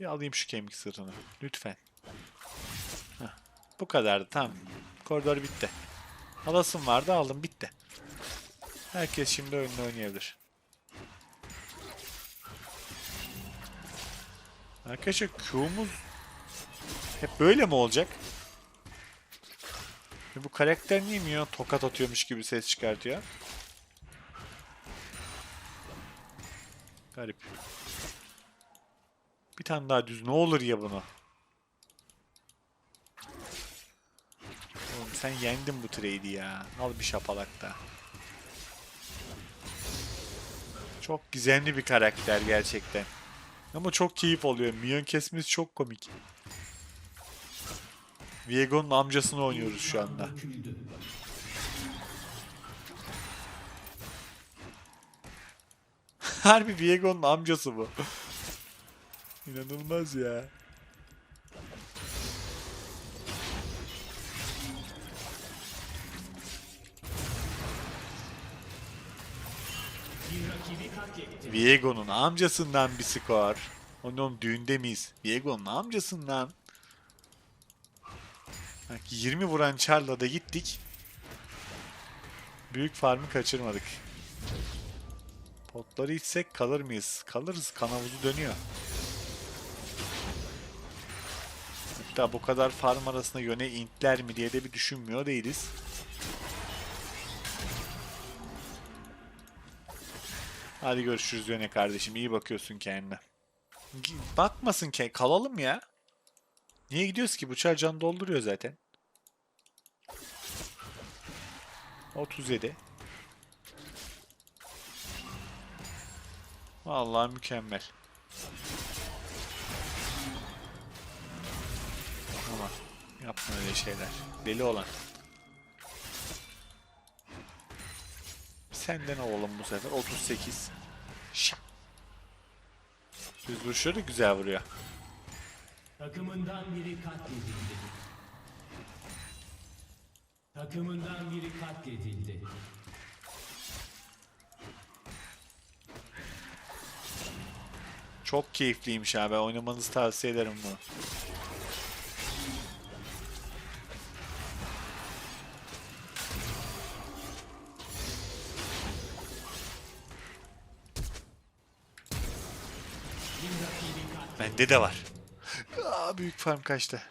Bir alayım şu kemik sırrını. Lütfen. Heh, bu kadardı tamam. Koridor bitti. Alasım vardı aldım bitti. Herkes şimdi oyununu oynayabilir. Arkadaşlar Q'muz hep böyle mi olacak? Bu karakter niye minyon tokat atıyormuş gibi ses çıkartıyor? Garip. Bir tane daha düz ne olur ya bunu. Oğlum sen yendin bu trade'i ya. Al bir şapalak da. Çok gizemli bir karakter gerçekten. Ama çok keyif oluyor. Minyon kesmesi çok komik. Viego'nun amcasını oynuyoruz şu anda. Harbi Viego'nun amcası bu. İnanılmaz ya. Viego'nun amcasından bir skor. Onun düğünde miyiz? Viego'nun amcasından. Bak 20 vuran Charla da gittik. Büyük farmı kaçırmadık. Potları içsek kalır mıyız? Kalırız. Kan havuzu dönüyor. Hatta bu kadar farm arasında yöne intler mi diye de bir düşünmüyor değiliz. Hadi görüşürüz yöne kardeşim. İyi bakıyorsun kendine. Bakmasın ki. Kalalım ya. Niye gidiyoruz ki? Bu çar can dolduruyor zaten. 37. Vallahi mükemmel. Yapma öyle şeyler. Deli olan. Senden oğlum bu sefer 38. Şak. Düz vuruşları da güzel vuruyor. Takımından biri katledildi. Takımından biri katledildi. Çok keyifliymiş abi. Oynamanızı tavsiye ederim bunu. Bende de var. Aa, büyük farm kaçtı.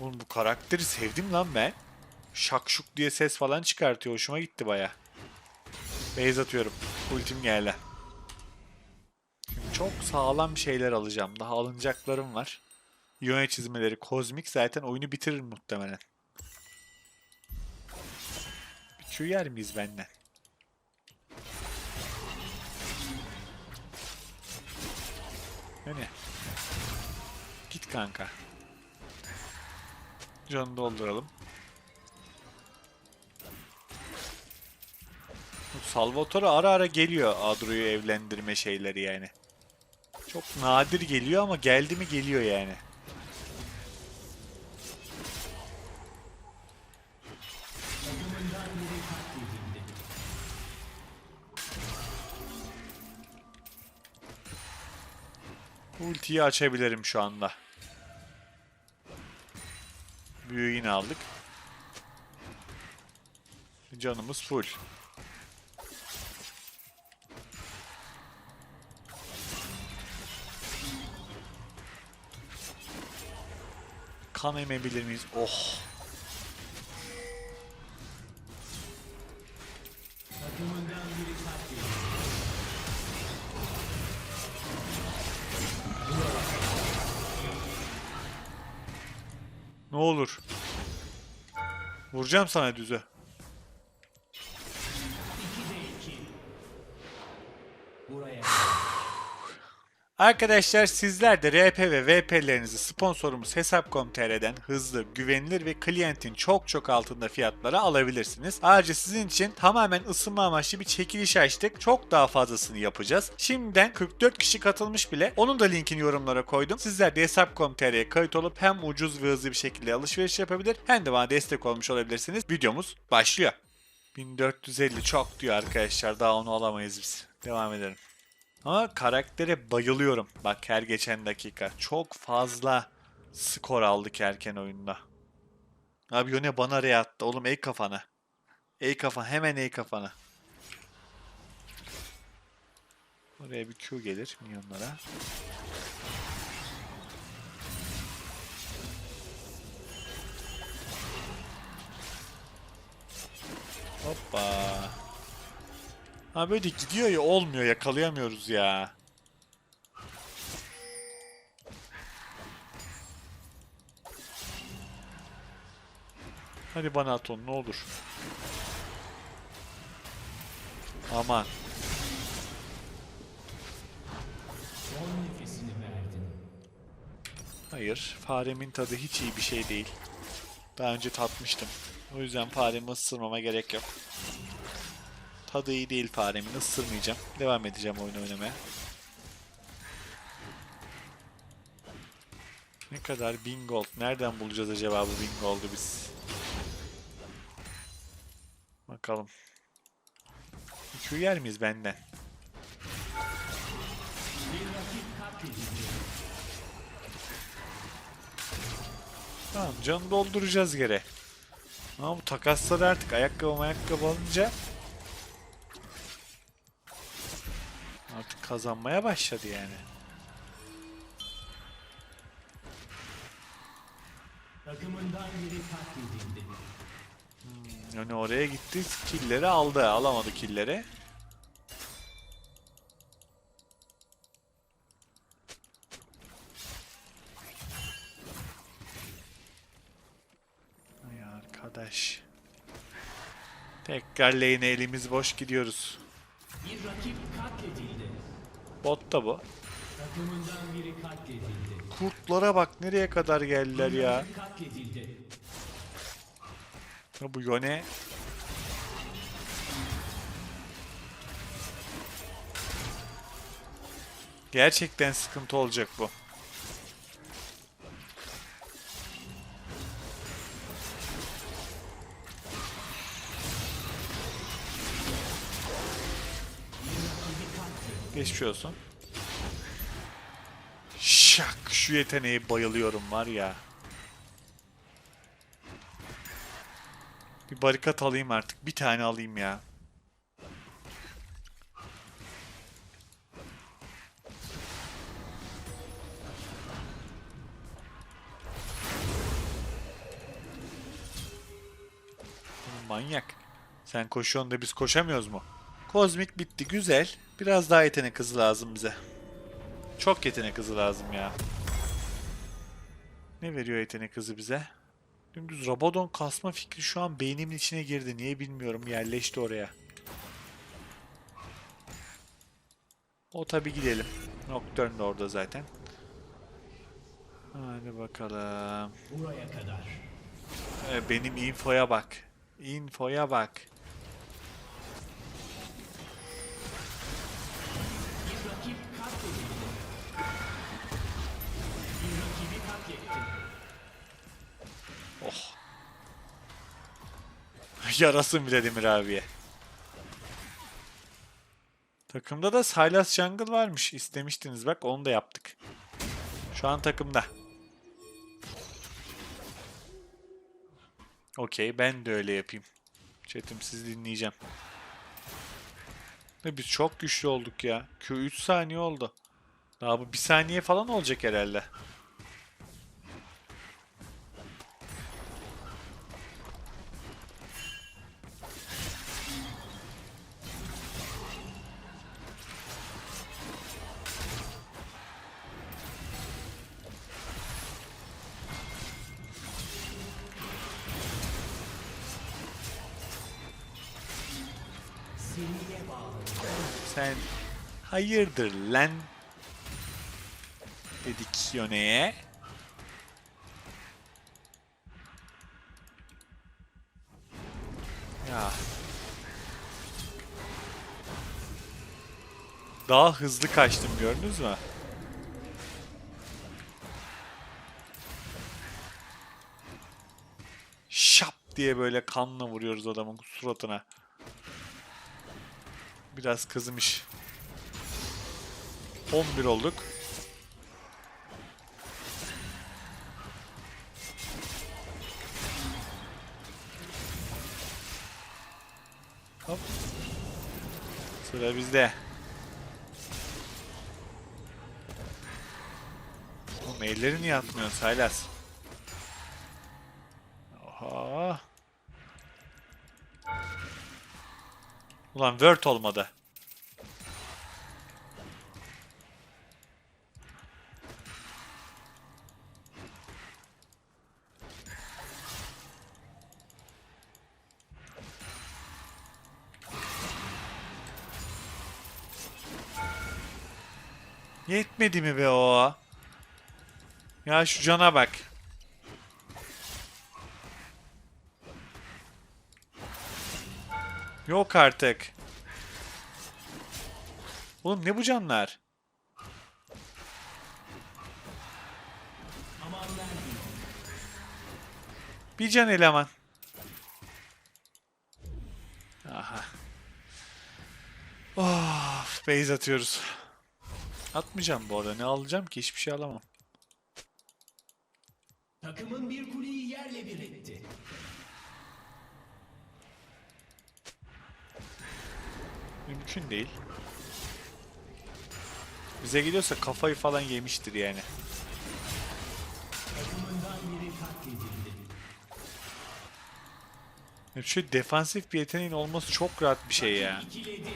Oğlum bu karakteri sevdim lan ben. Şakşuk diye ses falan çıkartıyor. Hoşuma gitti baya. Base atıyorum. Ultim geldi. Çok sağlam şeyler alacağım. Daha alınacaklarım var. Yöne çizmeleri kozmik zaten oyunu bitirir muhtemelen. Bir Q yer miyiz benden? Ne? Git kanka. Canı dolduralım. Salvatore ara ara geliyor Adro'yu evlendirme şeyleri yani. Çok nadir geliyor ama geldi mi geliyor yani. Ultiyi açabilirim şu anda. Büyüğü yine aldık. Canımız full. Kan emebilir miyiz? Oh. Vuracağım sana düze. Buraya Arkadaşlar sizler de RP ve VP'lerinizi sponsorumuz Hesap.com.tr'den hızlı, güvenilir ve klientin çok çok altında fiyatlara alabilirsiniz. Ayrıca sizin için tamamen ısınma amaçlı bir çekiliş açtık. Çok daha fazlasını yapacağız. Şimdiden 44 kişi katılmış bile. Onun da linkini yorumlara koydum. Sizler de Hesap.com.tr'ye kayıt olup hem ucuz ve hızlı bir şekilde alışveriş yapabilir hem de bana destek olmuş olabilirsiniz. Videomuz başlıyor. 1450 çok diyor arkadaşlar. Daha onu alamayız biz. Devam edelim. Ama karaktere bayılıyorum. Bak her geçen dakika. Çok fazla skor aldık erken oyunda. Abi Yone bana re attı. Oğlum ey kafana. Ey kafa hemen ey kafana. Oraya bir Q gelir minyonlara. Hoppa. Ha böyle gidiyor ya olmuyor yakalayamıyoruz ya. Hadi bana at onu ne olur. Aman. Hayır. Faremin tadı hiç iyi bir şey değil. Daha önce tatmıştım. O yüzden faremi ısırmama gerek yok. Tadı iyi değil faremin. ısırmayacağım. Devam edeceğim oyun oynamaya. Ne kadar? 1000 gold. Nereden bulacağız acaba bu 1000 gold'u biz? Bakalım. Q yer miyiz benden? Tamam canı dolduracağız geri. Ama bu takasları artık ayakkabı ayakkabı alınca artık kazanmaya başladı yani. Takımından biri katledildi. Yani oraya gitti killleri aldı. Alamadı killleri. Ay arkadaş. Tekrar lane'e elimiz boş gidiyoruz. Bir rakip katledildi. Bot da bu. Kurtlara bak nereye kadar geldiler. Ya bu Yone Gerçekten sıkıntı olacak bu. Geçmiş olsun. Şak şu yeteneğe bayılıyorum var ya. Bir barikat alayım artık. Bir tane alayım ya. Manyak. Sen koşuyorsun da biz koşamıyoruz mu? Kozmik bitti. Güzel. Biraz daha yetenek hızı lazım bize. Çok yetenek hızı lazım ya. Ne veriyor yetenek hızı bize? Dümdüz Rabadon kasma fikri şu an beynimin içine girdi. Niye bilmiyorum. Yerleşti oraya. O tabi gidelim. Nocturne de orada zaten. Hadi bakalım. Buraya kadar. Ee, benim infoya bak. Infoya bak. Yarasın bile Demir abiye. Takımda da Sylas Jungle varmış. İstemiştiniz bak onu da yaptık. Şu an takımda. Okey ben de öyle yapayım. Chat'im siz dinleyeceğim. Ve biz çok güçlü olduk ya. Q 3 saniye oldu. Daha bu 1 saniye falan olacak herhalde. Hayırdır lan? Dedik Yone'ye. Ya. Daha hızlı kaçtım gördünüz mü? Şap diye böyle kanla vuruyoruz adamın suratına. Biraz kızmış. 11 olduk. Hop. Sıra bizde. Oğlum elleri niye atmıyorsun Saylas? Oha. Ulan Word olmadı. Yetmedi mi be o? Ya şu cana bak. Yok artık. Oğlum ne bu canlar? Bir can eleman. Aha. Of, base atıyoruz. Atmayacağım bu arada. Ne alacağım ki? Hiçbir şey alamam. Takımın bir kuleyi yerle bir etti. Mümkün değil. Bize geliyorsa kafayı falan yemiştir yani. Şöyle defansif bir yeteneğin olması çok rahat bir şey ya. İkiledi.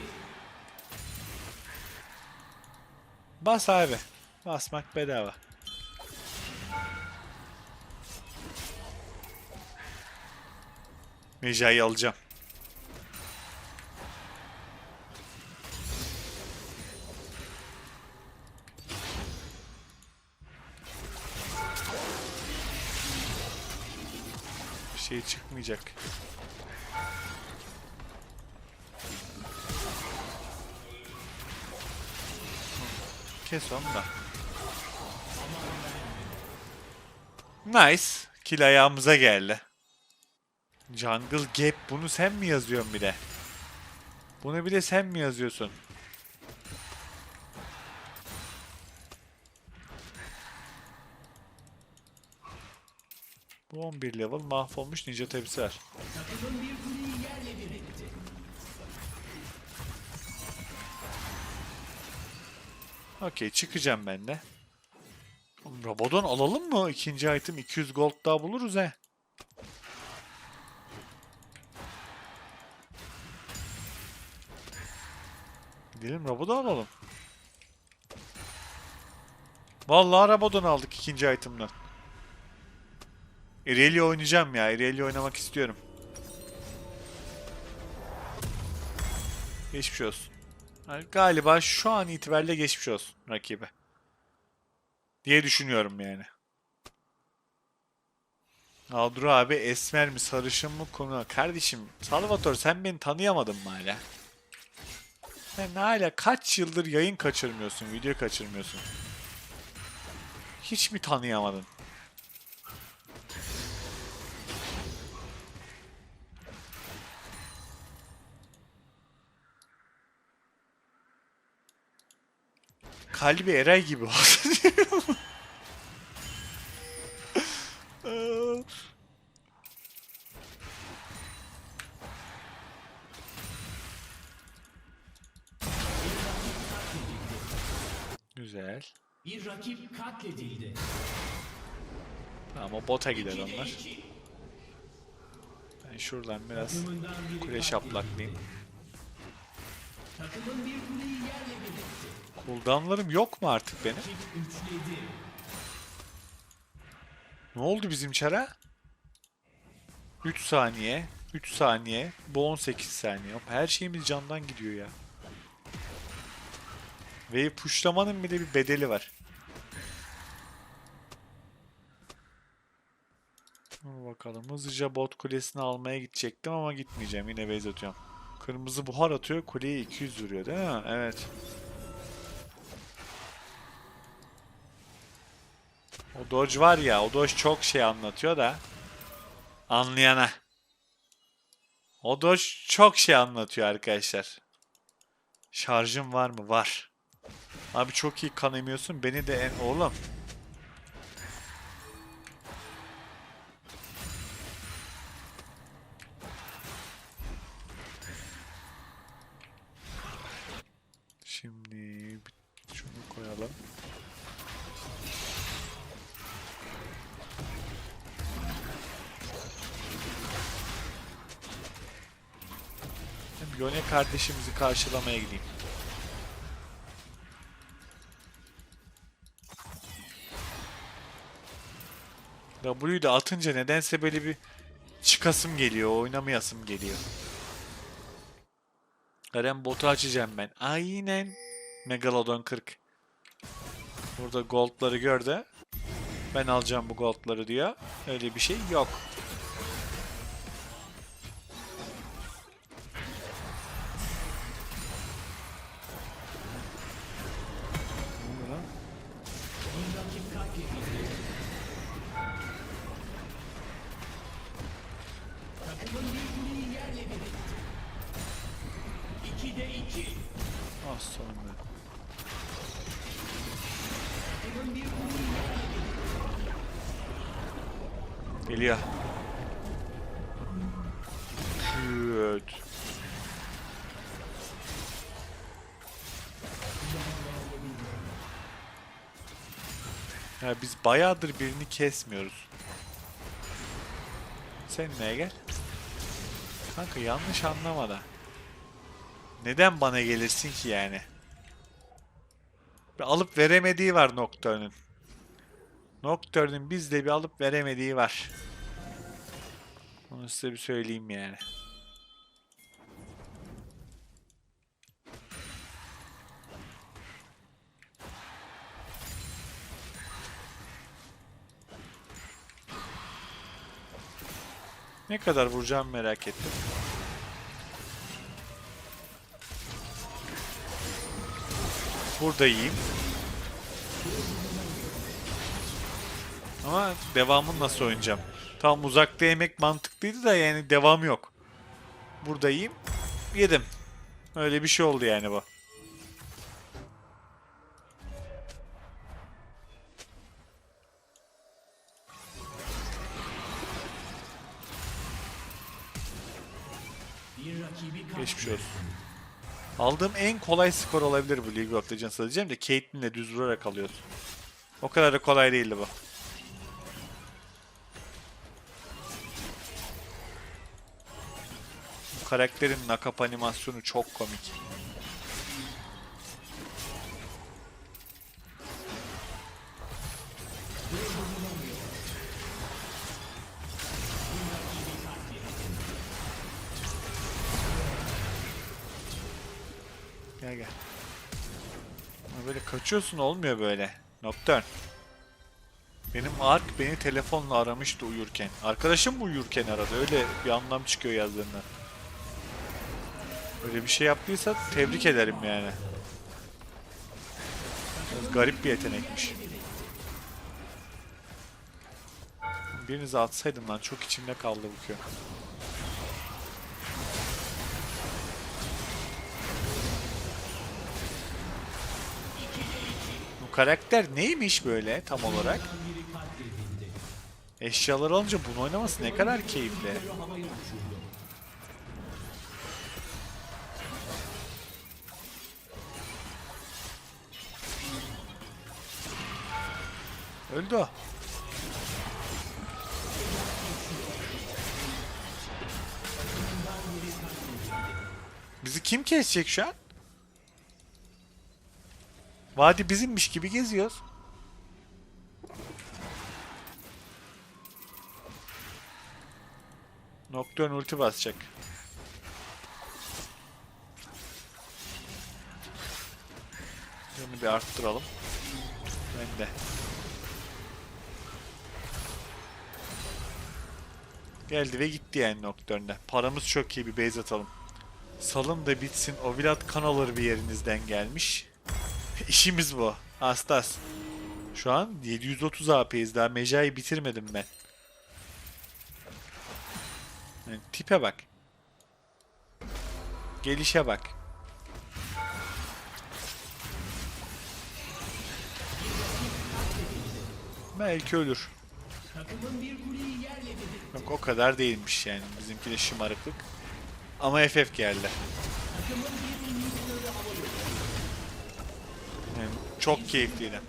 Bas abi. Basmak bedava. Mecai alacağım. Bir şey çıkmayacak. Kes onu da. Nice. Kill ayağımıza geldi. Jungle Gap bunu sen mi yazıyorsun bir de? Bunu bir de sen mi yazıyorsun? Bu 11 level mahvolmuş ninja tepsi Okey çıkacağım ben de. Rabadon alalım mı? İkinci item 200 gold daha buluruz he. Gidelim Rabadon alalım. Vallahi Rabadon aldık ikinci item'dan. Irelia oynayacağım ya. Irelia oynamak istiyorum. Geçmiş olsun. Galiba şu an itibariyle geçmiş olsun rakibe. Diye düşünüyorum yani. Aldro abi esmer mi sarışın mı konu? Kardeşim Salvatore sen beni tanıyamadın mı hala? Sen hala kaç yıldır yayın kaçırmıyorsun, video kaçırmıyorsun? Hiç mi tanıyamadın? Kalbi Eray gibi oldu. Güzel. Bir rakip katledildi. Tamam o bota gider onlar. Ben şuradan biraz kule şaplaklayayım. Takımın bir kuleyi yerle bir etti. Cooldownlarım yok mu artık benim? Ne oldu bizim çara? 3 saniye, 3 saniye, bu 18 saniye. Her şeyimiz candan gidiyor ya. Ve pushlamanın bile bir bedeli var. Dur bakalım. Hızlıca bot kulesini almaya gidecektim ama gitmeyeceğim. Yine base atıyorum. Kırmızı buhar atıyor. Kuleye 200 vuruyor değil mi? Evet. O Dodge var ya, o Dodge çok şey anlatıyor da. Anlayana. O Dodge çok şey anlatıyor arkadaşlar. Şarjım var mı? Var. Abi çok iyi kan emiyorsun. Beni de en... Oğlum. Şimdi Yone kardeşimizi karşılamaya gideyim. W'yu da atınca nedense böyle bir çıkasım geliyor, oynamayasım geliyor. Garen botu açacağım ben. Aynen. Megalodon 40. Burada goldları gör de. Ben alacağım bu goldları diyor. Öyle bir şey yok. Ya biz bayağıdır birini kesmiyoruz. Sen neye gel? Kanka yanlış anlama da. Neden bana gelirsin ki yani? Bir alıp veremediği var Nocturne'ın. Nocturne'ın bizde bir alıp veremediği var. Onu size bir söyleyeyim yani. Ne kadar vuracağım merak ettim. Burada yiyeyim. Ama devamını nasıl oynayacağım? Tam uzakta yemek mantıklıydı da yani devam yok. Burada yiyeyim. Yedim. Öyle bir şey oldu yani bu. Aldığım en kolay skor olabilir bu League of Legends diyeceğim de Caitlyn'le düz vurarak alıyoruz. O kadar da kolay değildi bu. Bu karakterin nakap animasyonu çok komik. Gel gel. Ama böyle kaçıyorsun olmuyor böyle. Nocturne. Benim Ark beni telefonla aramıştı uyurken. Arkadaşım uyurken aradı? Öyle bir anlam çıkıyor yazdığından. Öyle bir şey yaptıysa tebrik ederim yani. Biraz garip bir yetenekmiş. Birinizi atsaydım lan çok içimde kaldı bu köy. Bu karakter neymiş böyle tam olarak? Biri katledildi. Eşyalar alınca bunu oynaması ne kadar keyifli. Öldü o. Bizi kim kesecek şu an? Vadi bizimmiş gibi geziyoruz. Nocturne ulti basacak. Bunu bir arttıralım. Ben de. Geldi ve gitti yani Nocturne'de. Paramız çok iyi bir base atalım. Salın da bitsin. O Vlad kan alır bir yerinizden gelmiş. İşimiz bu. Astas. Şu an 730 AP'yiz. Daha Meja'yı bitirmedim ben. Yani tipe bak. Gelişe bak. Belki ölür. Yok o kadar değilmiş yani. Bizimki de şımarıklık. Ama FF geldi. Çok keyifliydi.